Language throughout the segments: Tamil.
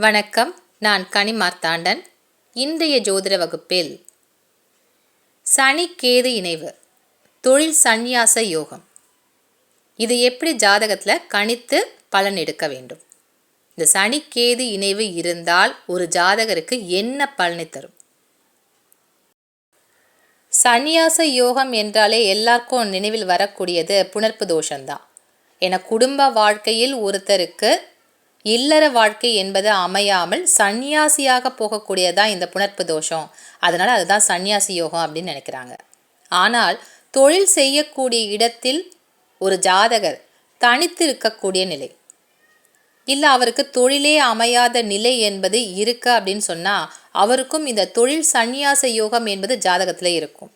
வணக்கம் நான் கனிமார்த்தாண்டன். இன்றைய ஜோதிட வகுப்பில் சனி கேது இணைவு தொழில் சந்நியாச யோகம். இது எப்படி ஜாதகத்தில் கணித்து பலன் எடுக்க வேண்டும்? இந்த சனி கேது இணைவு இருந்தால் ஒரு ஜாதகருக்கு என்ன பலனை தரும்? சந்நியாச யோகம் என்றாலே எல்லாருக்கும் நினைவில் வரக்கூடியது புணர்ப்பு தோஷம்தான். என குடும்ப வாழ்க்கையில் ஒருத்தருக்கு இல்லற வாழ்க்கை என்பது அமையாமல் சன்னியாசியாக போகக்கூடியதான் இந்த புணர்ப்பு தோஷம். அதனால் அதுதான் சந்நியாசி யோகம் அப்படின்னு நினைக்கிறாங்க. ஆனால் தொழில் செய்யக்கூடிய இடத்தில் ஒரு ஜாதகர் தனித்து இருக்கக்கூடிய நிலை. இல்லை அவருக்கு தொழிலே அமையாத நிலை என்பது இருக்க அப்படின்னு சொன்னால் அவருக்கும் இந்த தொழில் சந்நியாச யோகம் என்பது ஜாதகத்தில் இருக்கும்.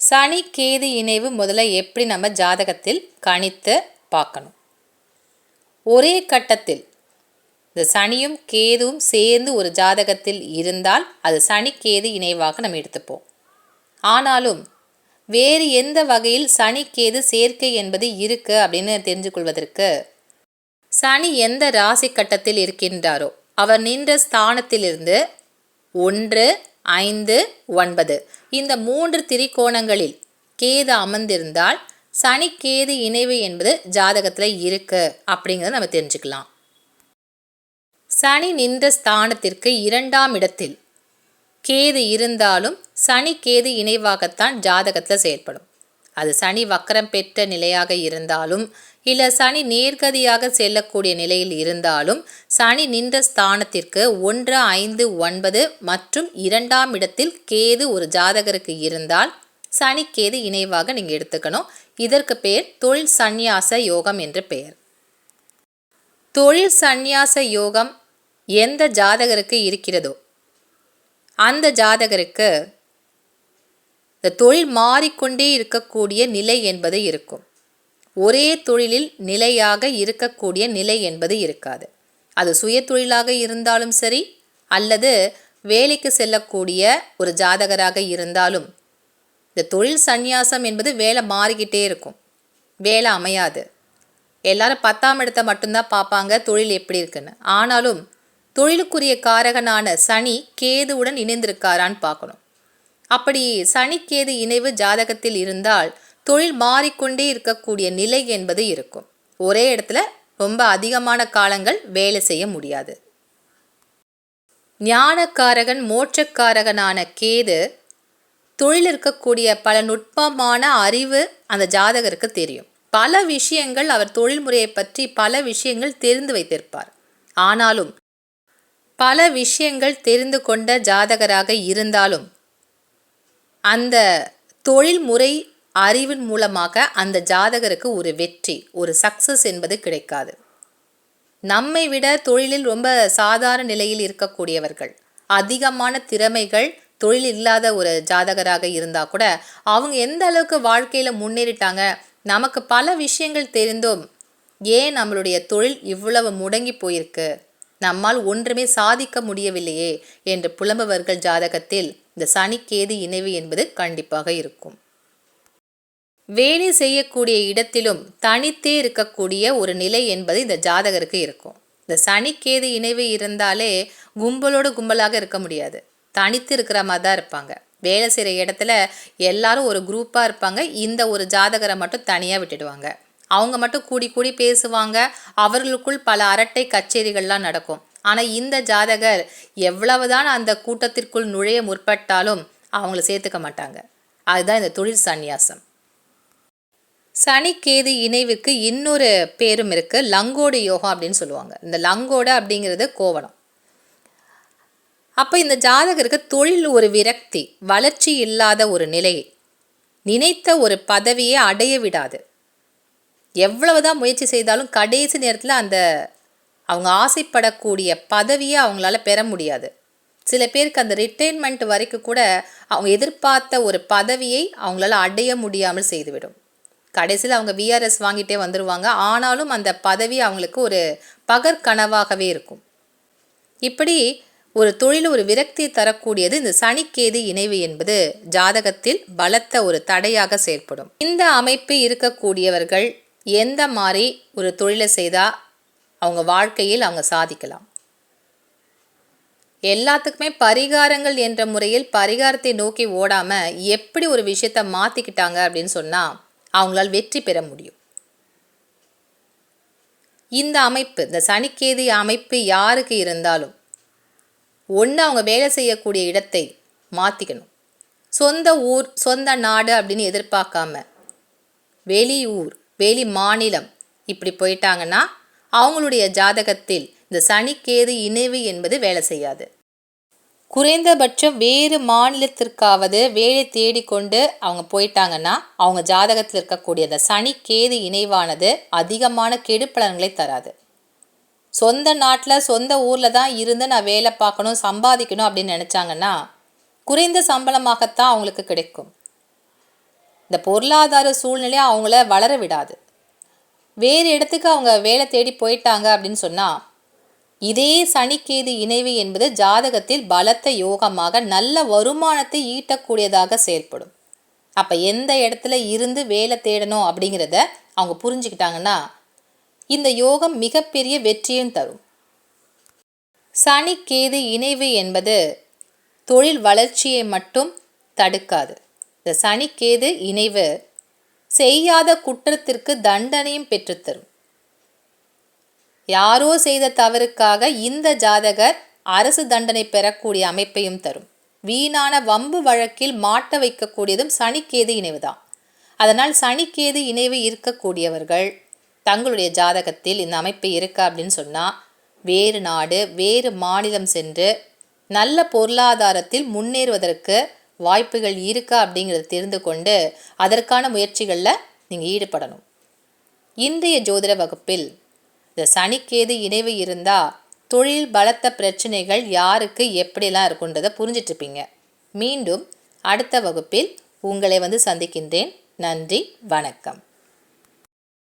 சனி கேது இணைவு முதல்ல எப்படி நம்ம ஜாதகத்தில் கணித்து பார்க்கணும். ஒரே கட்டத்தில். இந்த சனியும் கேதுவும் சேர்ந்து ஒரு ஜாதகத்தில் இருந்தால் அது சனி கேது இணைவாக நம்ம எடுத்துப்போம். ஆனாலும் வேறு எந்த வகையில் சனி கேது சேர்க்கை என்பது இருக்கு அப்படின்னு தெரிஞ்சு கொள்வதற்கு சனி எந்த ராசி கட்டத்தில் இருக்கின்றாரோ அவர் நின்ற ஸ்தானத்திலிருந்து ஒன்று ஐந்து ஒன்பது இந்த மூன்று திரிகோணங்களில் கேது அமர்ந்திருந்தால் சனிக்கேது இணைவு என்பது ஜாதகத்தில் இருக்கு அப்படிங்கிறத நம்ம தெரிஞ்சுக்கலாம். சனி நின்ற ஸ்தானத்திற்கு இரண்டாம் இடத்தில் கேது இருந்தாலும் சனி கேது இணைவாகத்தான் ஜாதகத்தில் செயல்படும். அது சனி வக்கரம் பெற்ற நிலையாக இருந்தாலும் இல்லை சனி நேர்கதியாக செல்லக்கூடிய நிலையில் இருந்தாலும் சனி நின்ற ஸ்தானத்திற்கு ஒன்று ஐந்து ஒன்பது மற்றும் இரண்டாம் இடத்தில் கேது ஒரு ஜாதகருக்கு இருந்தால் சனிக்கேது இணைவாக நீங்கள் எடுத்துக்கணும். இதற்கு பெயர் தொழில் சந்நியாச யோகம் என்று பெயர். தொழில் சந்நியாச யோகம் எந்த ஜாதகருக்கு இருக்கிறதோ அந்த ஜாதகருக்கு இந்த தொழில் மாறிக்கொண்டே இருக்கக்கூடிய நிலை என்பது இருக்கும். ஒரே தொழிலில் நிலையாக இருக்கக்கூடிய நிலை என்பது இருக்காது. அது சுய தொழிலாக இருந்தாலும் சரி அல்லது வேலைக்கு செல்லக்கூடிய ஒரு ஜாதகராக இருந்தாலும் இந்த தொழில் சந்நியாசம் என்பது வேலை மாறிக்கிட்டே இருக்கும். வேலை அமையாது. எல்லாரும் பத்தாம் இடத்தை மட்டும்தான் பார்ப்பாங்க தொழில் எப்படி இருக்குன்னு. ஆனாலும் தொழிலுக்குரிய காரகனான சனி கேதுவுடன் இணைந்திருக்காரான்னு பார்க்கணும். அப்படி சனி கேது இணைவு ஜாதகத்தில் இருந்தால் தொழில் மாறிக்கொண்டே இருக்கக்கூடிய நிலை என்பது இருக்கும். ஒரே இடத்துல ரொம்ப அதிகமான காலங்கள் வேலை செய்ய முடியாது. ஞானக்காரகன் மோட்சக்காரகனான கேது தொழில் இருக்கக்கூடிய பல நுட்பமான அறிவு அந்த ஜாதகருக்கு தெரியும். பல விஷயங்கள் அவர் தொழில்முறையை பற்றி பல விஷயங்கள் தெரிந்து வைத்திருப்பார். ஆனாலும் பல விஷயங்கள் தெரிந்து கொண்ட ஜாதகராக இருந்தாலும் அந்த தொழில்முறை அறிவின் மூலமாக அந்த ஜாதகருக்கு ஒரு வெற்றி ஒரு சக்சஸ் என்பது கிடைக்காது. நம்மை விட தொழிலில் ரொம்ப சாதாரண நிலையில் இருக்கக்கூடியவர்கள் அதிகமான திறமைகள் தொழில் இல்லாத ஒரு ஜாதகராக இருந்தால் கூட அவங்க எந்த அளவுக்கு வாழ்க்கையில் முன்னேறிட்டாங்க நமக்கு பல விஷயங்கள் தெரிந்தும் ஏன் நம்மளுடைய தொழில் இவ்வளவு முடங்கி போயிருக்கு? நம்மால் ஒன்றுமே சாதிக்க முடியவில்லையே என்று புலம்பவர்கள் ஜாதகத்தில் இந்த சனிக்கேது இணைவு என்பது கண்டிப்பாக இருக்கும். வேலை செய்யக்கூடிய இடத்திலும் தனித்தே இருக்கக்கூடிய ஒரு நிலை என்பது இந்த ஜாதகருக்கு இருக்கும். இந்த சனிக்கேது இணைவு இருந்தாலே கும்பலோடு கும்பலாக இருக்க முடியாது. தனித்து இருக்கிற மாதிரி தான் இருப்பாங்க. வேலை செய்கிற இடத்துல எல்லாரும் ஒரு குரூப்பாக இருப்பாங்க. இந்த ஒரு ஜாதகரை மட்டும் தனியாக விட்டுடுவாங்க. அவங்க மட்டும் கூடி கூடி பேசுவாங்க. அவர்களுக்குள் பல அரட்டை கச்சேரிகள்லாம் நடக்கும். ஆனால் இந்த ஜாதகர் எவ்வளவுதான் அந்த கூட்டத்திற்குள் நுழைய முற்பட்டாலும் அவங்கள சேர்த்துக்க மாட்டாங்க. அதுதான் இந்த தொழில் சந்நியாசம். சனிக்கேது இணைவுக்கு இன்னொரு பேரும் இருக்குது லங்கோடு யோகம் அப்படின்னு சொல்லுவாங்க. இந்த லங்கோடு அப்படிங்கிறது கோவணம் அப்போ இந்த ஜாதகருக்கு தொழில் ஒரு விரக்தி வளர்ச்சி இல்லாத ஒரு நிலை. நினைத்த ஒரு பதவியை அடைய விடாது. எவ்வளவுதான் முயற்சி செய்தாலும் கடைசி நேரத்தில் அந்த அவங்க ஆசைப்படக்கூடிய பதவியை அவங்களால பெற முடியாது. சில பேருக்கு அந்த ரிட்டைர்மெண்ட் வரைக்கும் கூட அவங்க எதிர்பார்த்த ஒரு பதவியை அவங்களால அடைய முடியாமல் செய்துவிடும். கடைசியில் அவங்க விஆர்எஸ் வாங்கிட்டே வந்துடுவாங்க ஆனாலும் அந்த பதவி அவங்களுக்கு ஒரு பகற்கனவாகவே இருக்கும். இப்படி ஒரு தொழில் ஒரு விரக்தி தரக்கூடியது இந்த சனிக்கேது இணைவு என்பது ஜாதகத்தில் பலத்த ஒரு தடையாக செயல்படும் இந்த அமைப்பு இருக்கக்கூடியவர்கள் எந்த மாதிரி ஒரு தொழிலை செய்தால் அவங்க வாழ்க்கையில் அவங்க சாதிக்கலாம். எல்லாத்துக்குமே பரிகாரங்கள் என்ற முறையில் பரிகாரத்தை நோக்கி ஓடாமல் எப்படி ஒரு விஷயத்த மாற்றிக்கிட்டாங்க அப்படின்னு சொன்னால் அவங்களால் வெற்றி பெற முடியும். இந்த அமைப்பு இந்த சனிக்கேதி அமைப்பு யாருக்கு இருந்தாலும் ஒன்று அவங்க வேலை செய்யக்கூடிய இடத்தை மாற்றிக்கணும் சொந்த ஊர் சொந்த நாடு அப்படின்னு எதிர்பார்க்காம வெளியூர் வெளி மாநிலம் இப்படி போயிட்டாங்கன்னா அவங்களுடைய ஜாதகத்தில் இந்த சனிக்கேது இணைவு என்பது வேலை செய்யாது. குறைந்தபட்சம் வேறு மாநிலத்திற்காவது வேலை தேடிக்கொண்டு அவங்க போயிட்டாங்கன்னா அவங்க ஜாதகத்தில் இருக்கக்கூடிய அந்த சனி கேது இணைவானது அதிகமான கெடுப்பலன்களை தராது. சொந்த நாட்டில் சொந்த ஊரில் தான் இருந்து நான் வேலை பார்க்கணும் சம்பாதிக்கணும் அப்படின்னு நினச்சாங்கன்னா குறைந்த சம்பளமாகத்தான் அவங்களுக்கு கிடைக்கும். இந்த பொருளாதார சூழ்நிலை அவங்கள வளர விடாது. வேறு இடத்துக்கு அவங்க வேலை தேடி போயிட்டாங்க அப்படின்னு சொன்னால் இதே சனிக்கேது இணைவு என்பது ஜாதகத்தில் பலத்த யோகமாக நல்ல வருமானத்தை ஈட்டக்கூடியதாக செயல்படும். அப்போ எந்த இடத்துல இருந்து வேலை தேடணும் அப்படிங்கிறத அவங்க புரிஞ்சுக்கிட்டாங்கன்னா இந்த யோகம் மிகப்பெரிய வெற்றியும் தரும். சனிக்கேது இணைவு என்பது தொழில் வளர்ச்சியை மட்டும் தடுக்காது. இந்த சனிக்கேது இணைவு செய்யாத குற்றத்திற்கு தண்டனையும் பெற்றுத்தரும். யாரோ செய்த தவறுக்காக இந்த ஜாதகர் அரசு தண்டனை பெறக்கூடிய அமைப்பையும் தரும். வீணான வம்பு வழக்கில் மாட்ட வைக்கக்கூடியதும் சனிக்கேது இணைவுதான். அதனால் சனிக்கேது இணைவு இருக்கக்கூடியவர்கள் தங்களுடைய ஜாதகத்தில் இந்த அமைப்பு இருக்கா அப்படின்னு சொன்னால் வேறு நாடு வேறு மாநிலம் சென்று நல்ல பொருளாதாரத்தில் முன்னேறுவதற்கு வாய்ப்புகள் இருக்கா அப்படிங்கிறத தெரிந்து கொண்டு அதற்கான முயற்சிகளில் நீங்கள் ஈடுபடணும். இன்றைய ஜோதிட வகுப்பில் இந்த சனிக்கேது இணைவு இருந்தால் தொழில் பலத்த பிரச்சனைகள் யாருக்கு எப்படிலாம் இருக்குன்றதை புரிஞ்சிட்ருப்பீங்க. மீண்டும் அடுத்த வகுப்பில் உங்களை வந்து சந்திக்கின்றேன். நன்றி வணக்கம்.